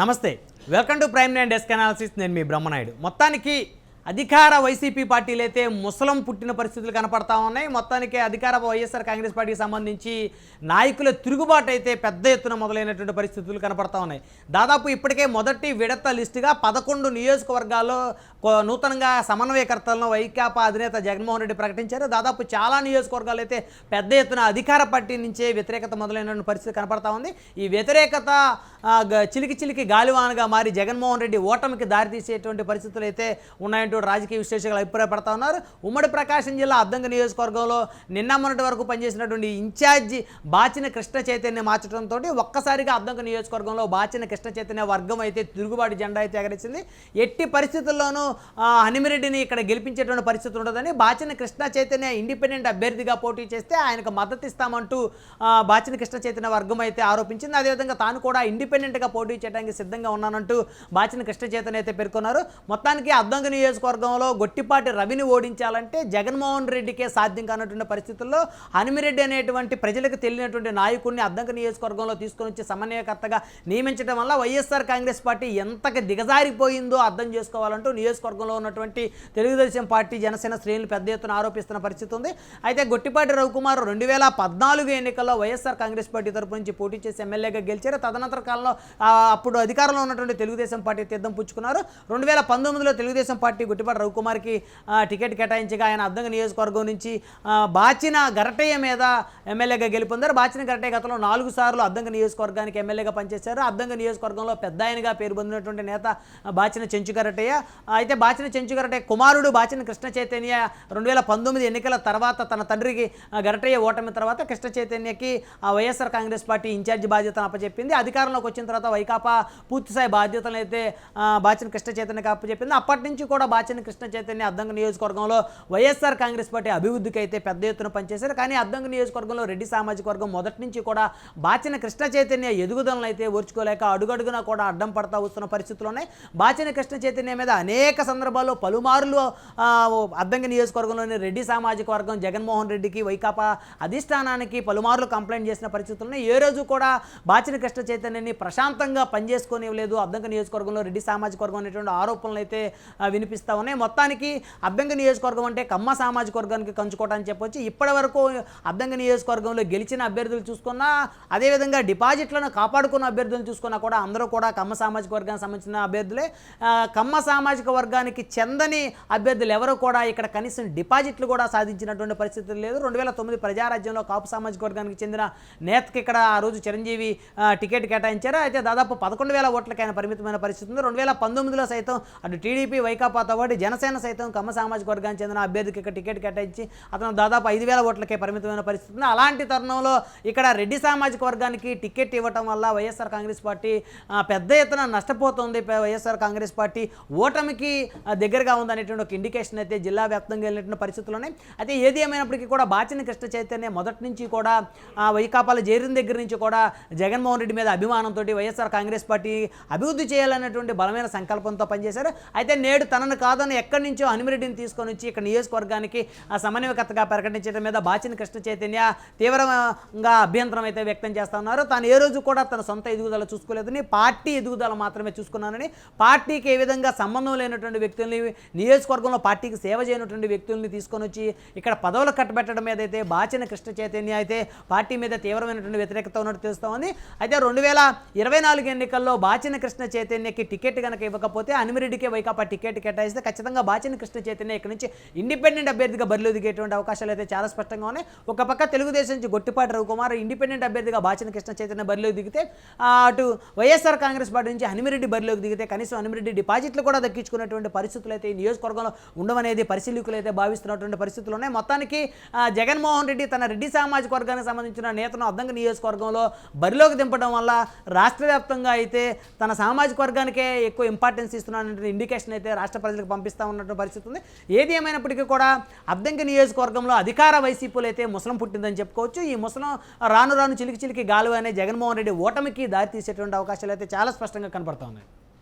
నమస్తే. Welcome to prime nine desk analysis నేను మీ బ్రహ్మనాయుడు. మొత్తానికి అధికార వైసీపీ పార్టీలు అయితే ముసలం పుట్టిన పరిస్థితులు కనపడతా ఉన్నాయి. మొత్తానికి అధికార వైఎస్ఆర్ కాంగ్రెస్ పార్టీకి సంబంధించి నాయకుల తిరుగుబాటు అయితే పెద్ద ఎత్తున మొదలైనటువంటి పరిస్థితులు కనపడతా ఉన్నాయి. దాదాపు ఇప్పటికే మొదటి విడత లిస్టుగా పదకొండు నియోజకవర్గాల్లో నూతనంగా సమన్వయకర్తలను వైకాపా అధినేత జగన్మోహన్ రెడ్డి ప్రకటించారు. దాదాపు చాలా నియోజకవర్గాలు అయితే పెద్ద ఎత్తున అధికార పార్టీ నుంచే వ్యతిరేకత మొదలైనటువంటి పరిస్థితి కనపడతా ఉంది. ఈ వ్యతిరేకత చిలికి చిలికి గాలివానగా మారి జగన్మోహన్ రెడ్డి ఓటమికి దారితీసేటువంటి పరిస్థితులు అయితే ఉన్నాయంటే రాజకీయ విశ్లేషకులు అభిప్రాయపడతా ఉన్నారు. ఉమ్మడి ప్రకాశం జిల్లా అద్దంగ నియోజకవర్గంలో నిన్న మొన్నటి వరకు పనిచేసినటువంటి ఇన్ఛార్జి బాచిన కృష్ణ చైతన్య మార్చడంతో ఒక్కసారిగా అద్దంక నియోజకవర్గంలో బాచిన కృష్ణ చైతన్య వర్గం అయితే తిరుగుబాటు జెండా అయితే ఎగరేసింది ఎట్టి పరిస్థితుల్లోనూ హనిమిరెడ్డిని ఇక్కడ గెలిపించేటువంటి పరిస్థితి ఉండదని బాచిన కృష్ణ చైతన్య ఇండిపెండెంట్ అభ్యర్థిగా పోటీ చేస్తే ఆయనకు మద్దతు ఇస్తామంటూ బాచిన కృష్ణ చైతన్య వర్గం అయితే ఆరోపించింది. అదేవిధంగా తాను కూడా ఇండిపెండెంట్గా పోటీ చేయడానికి సిద్ధంగా ఉన్నానంటూ బాచిన కృష్ణ చైతన్య అయితే పేర్కొన్నారు. మొత్తానికి అద్దంక నియోజకవర్గంలో గొట్టిపాటి రవిని ఓడించాలంటే జగన్మోహన్ రెడ్డికే సాధ్యం కానటువంటి పరిస్థితుల్లో హనుమిరెడ్డి అనేటువంటి ప్రజలకు తెలియనటువంటి నాయకుడిని అద్దంక నియోజకవర్గంలో తీసుకొని వచ్చి సమన్వయకర్తగా నియమించడం వల్ల వైఎస్ఆర్ కాంగ్రెస్ పార్టీ ఎంతగా దిగజారిపోయిందో అర్థం చేసుకోవాలంటూ నియోజకవర్గంలో ఉన్నటువంటి తెలుగుదేశం పార్టీ జనసేన శ్రేణులు పెద్ద ఎత్తున ఆరోపిస్తున్న పరిస్థితి ఉంది. అయితే గొట్టిపాటి రవికుమార్ రెండు వేల పద్నాలుగు ఎన్నికల్లో వైఎస్ఆర్ కాంగ్రెస్ పార్టీ తరపు నుంచి పోటీ చేసి ఎమ్మెల్యేగా గెలిచారు. తదనంతర కాలంలో ఆ, అప్పుడు అధికారంలో ఉన్నటువంటి తెలుగుదేశం పార్టీ తీర్థం పుచ్చుకున్నారు. రెండు వేల పంతొమ్మిదిలో తెలుగుదేశం పార్టీ గుట్టిపాటి రవికుమార్కి టికెట్ కేటాయించగా ఆయన అద్దంక నియోజకవర్గం నుంచి బాచిన గరటయ్య మీద ఎమ్మెల్యేగా గెలుపొందారు. బాచిన గరటయ్య గతంలో నాలుగు సార్లు అద్దంక నియోజకవర్గానికి ఎమ్మెల్యేగా పనిచేశారు. అద్దంక నియోజకవర్గంలో పెద్ద ఆయనగా పేరు పొందినటువంటి నేత బాచిన చెంచు గరటయ్య. అయితే బాచిన చెంచు గరటయ్య కుమారుడు బాచిన కృష్ణ చైతన్య రెండు వేల పంతొమ్మిది ఎన్నికల తర్వాత తన తండ్రికి గరటయ్య ఓటమి తర్వాత కృష్ణ చైతన్యకి వైఎస్ఆర్ కాంగ్రెస్ పార్టీ ఇన్ఛార్జి బాధ్యతను అప్పచెప్పింది. అధికారంలోకి వచ్చిన తర్వాత వైకాపా పూర్తిస్థాయి బాధ్యతలు అయితే బాచిన కృష్ణ చైతన్యకి అప్పచెప్పింది. అప్పటి నుంచి కూడా బాచిన కృష్ణ చైతన్య అద్దంగ నియోజకవర్గంలో వైఎస్ఆర్ కాంగ్రెస్ పార్టీ అభివృద్ధికి అయితే పెద్ద ఎత్తున పనిచేశారు. కానీ అద్దంగ నియోజకవర్గంలో రెడ్డి సామాజిక వర్గం మొదటి నుంచి కూడా బాచిన కృష్ణ చైతన్య ఎదుగుదలను అయితే ఓర్చుకోలేక అడుగడుగున కూడా అడ్డం పడతా వస్తున్న పరిస్థితులు ఉన్నాయి. బాచిన కృష్ణ చైతన్య మీద అనేక సందర్భాల్లో పలుమార్లు అద్దంగ నియోజకవర్గంలోని రెడ్డి సామాజిక వర్గం జగన్మోహన్ రెడ్డికి వైకాపా అధిష్టానానికి పలుమార్లు కంప్లైంట్ చేసిన పరిస్థితులు ఉన్నాయి. ఏ రోజు కూడా బాచిన కృష్ణ చైతన్యని ప్రశాంతంగా పనిచేసుకోనివ్వలేదు. అద్దంక నియోజకవర్గంలో రెడ్డి సామాజిక వర్గం అనేటువంటి ఆరోపణలు అయితే వినిపిస్తారు వినిపిస్తా ఉన్నాయి. మొత్తానికి అభ్యంగ నియోజకవర్గం అంటే కమ్మ సామాజిక వర్గానికి కంచుకోవడానికి చెప్పొచ్చు. ఇప్పటి వరకు అభ్యంగ నియోజకవర్గంలో గెలిచిన అభ్యర్థులు చూసుకున్నా అదేవిధంగా డిపాజిట్లను కాపాడుకున్న అభ్యర్థులను చూసుకున్నా కూడా అందరూ కూడా కమ్మ సామాజిక వర్గానికి సంబంధించిన అభ్యర్థులే. కమ్మ సామాజిక వర్గానికి చెందని అభ్యర్థులు ఎవరు కూడా ఇక్కడ కనీసం డిపాజిట్లు కూడా సాధించినటువంటి పరిస్థితులు లేదు. రెండు వేల తొమ్మిది ప్రజారాజ్యంలో కాపు సామాజిక వర్గానికి చెందిన నేతకి ఇక్కడ ఆ రోజు చిరంజీవి టికెట్ కేటాయించారు. అయితే దాదాపు పదకొండు వేల ఓట్లకైనా పరిమితమైన పరిస్థితి ఉంది. రెండు వేల పంతొమ్మిదిలో సైతం అటు టీడీపీ వైకాపాతో కాబట్టి జనసేన సైతం కమ్మ సామాజిక వర్గానికి చెందిన అభ్యర్థికి ఇక్కడ టికెట్ కేటాయించి అతను దాదాపు ఐదు వేల ఓట్లకే పరిమితమైన పరిస్థితి ఉంది అలాంటి తరుణంలో ఇక్కడ రెడ్డి సామాజిక వర్గానికి టికెట్ ఇవ్వటం వల్ల వైఎస్ఆర్ కాంగ్రెస్ పార్టీ పెద్ద ఎత్తున నష్టపోతుంది. వైఎస్ఆర్ కాంగ్రెస్ పార్టీ ఓటమికి దగ్గరగా ఉందనేటువంటి ఒక ఇండికేషన్ అయితే జిల్లా వ్యాప్తంగా వెళ్ళినటువంటి పరిస్థితులు ఉన్నాయి అయితే ఏది ఏమైనప్పటికీ కూడా బాచిన కృష్ణ చైతన్య మొదటి నుంచి కూడా వైకాపాల వైకాపాలో చేరిన దగ్గర నుంచి కూడా జగన్మోహన్ రెడ్డి మీద అభిమానంతో వైఎస్ఆర్ కాంగ్రెస్ పార్టీ అభివృద్ధి చేయాలనేటువంటి బలమైన సంకల్పంతో పనిచేశారు. అయితే నేడు తనను సాధన ఎక్కడి నుంచో హనుమిరెడ్డిని తీసుకొని వచ్చి ఇక్కడ నియోజకవర్గానికి ఆ సమన్వయకర్తగా ప్రకటించడం మీద బాచిన కృష్ణ చైతన్య తీవ్రంగా అభ్యంతరం అయితే వ్యక్తం చేస్తా ఉన్నారు. తాను ఏ రోజు కూడా తన సొంత ఎదుగుదల చూసుకోలేదని పార్టీ ఎదుగుదల మాత్రమే చూసుకున్నానని పార్టీకి ఏ విధంగా సంబంధం లేనటువంటి వ్యక్తుల్ని నియోజకవర్గంలో పార్టీకి సేవ చేయనటువంటి వ్యక్తుల్ని తీసుకొని వచ్చి ఇక్కడ పదవులు కట్టబెట్టడం మీద అయితే బాచిన కృష్ణ చైతన్య అయితే పార్టీ మీద తీవ్రమైనటువంటి వ్యతిరేకత ఉన్నట్టు తెలుస్తోంది. అయితే రెండు వేల ఇరవై నాలుగు ఎన్నికల్లో బాచిన కృష్ణ చైతన్యకి టికెట్ కనుక ఇవ్వకపోతే అనిమిరెడ్డికి వైకాపా టికెట్ కేటాయి చేస్తే ఖచ్చితంగా బాచిన కృష్ణ చైతన్య ఇక్కడ నుంచి ఇండిపెండెంట్ అభ్యర్థిగా బరిలో దిగేటువంటి అవకాశాలు అయితే చాలా స్పష్టంగా ఉన్నాయి. ఒక పక్క తెలుగుదేశం నుంచి గొట్టిపాటి రవికుమార్ ఇండిపెండెంట్ అభ్యర్థిగా బాచిన కృష్ణ చైతన్య బరిలో దిగితే అటు వైఎస్ఆర్ కాంగ్రెస్ పార్టీ నుంచి హనిమిరెడ్డి బరిలోకి దిగితే కనీసం హనిమిరెడ్డి డిపాజిట్లు కూడా దక్కించుకున్నటువంటి పరిస్థితులు అయితే ఈ నియోజకవర్గంలో ఉండవనేది పరిశీలకులు అయితే భావిస్తున్నటువంటి పరిస్థితులు ఉన్నాయి. మొత్తానికి జగన్మోహన్ రెడ్డి తన రెడ్డి సామాజిక వర్గానికి సంబంధించిన నేతను అర్థంగా నియోజకవర్గంలో బరిలోకి దింపడం వల్ల రాష్ట్ర వ్యాప్తంగా అయితే తన సామాజిక వర్గానికే ఎక్కువ ఇంపార్టెన్స్ ఇస్తున్నానంటే ఇండికేషన్ అయితే రాష్ట్ర ప్రజలకు పంపిస్తా ఉన్నటువంటి పరిస్థితి ఉంది. ఏది ఏమైనప్పటికీ కూడా అద్దంకి నియోజకవర్గంలో అధికార వైసీపీలు అయితే ముసలం పుట్టిందని చెప్పుకోవచ్చు. ఈ ముసలం రాను రాను చిలికి చిలికి గాలు జగన్మోహన్ రెడ్డి ఓటమికి దారి తీసేటువంటి అవకాశాలు అయితే చాలా స్పష్టంగా కనపడుతూ ఉన్నాయి.